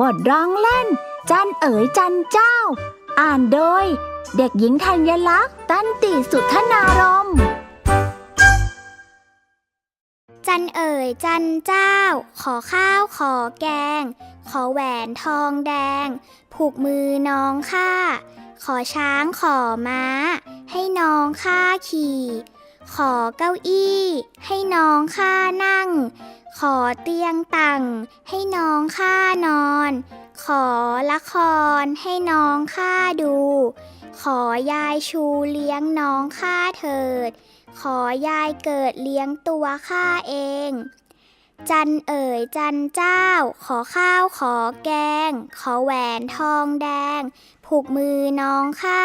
บทร้องเล่น จันเอ๋ยจันเจ้า อ่านโดย เด็กหญิงธัญลักษณ์ตันติสุทธนารม จันเอ๋ยจันเจ้า ขอข้าวขอแกง ขอแหวนทองแดง ผูกมือน้องข้าขอช้างขอม้า ให้น้องข้าขี่ ขอเก้าอี้ ให้น้องข้านั่ง ขอเตียงตังให้น้องข้านอน ขอละครให้น้องข้าดู ขอยายชูเลี้ยงน้องข้าเถิด ขอยายเกิดเลี้ยงตัวข้าเอง จันเอ๋ยจันเจ้า ขอข้าวขอแกง ขอแหวนทองแดง ผูกมือน้องข้า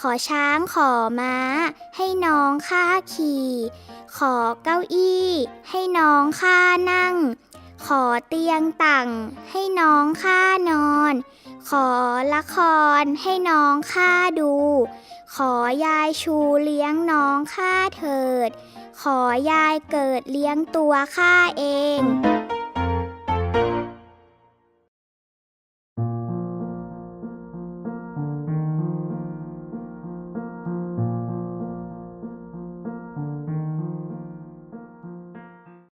ขอช้างขอม้า ให้น้องข้าขี่ ขอเก้าอี้ ให้น้องข้านั่ง ขอเตียงตั่งให้น้องข้านอน ขอละครให้น้องข้าดู ขอยายชูเลี้ยงน้องข้าเถิด ขอยายเกิดเลี้ยงตัวข้าเอง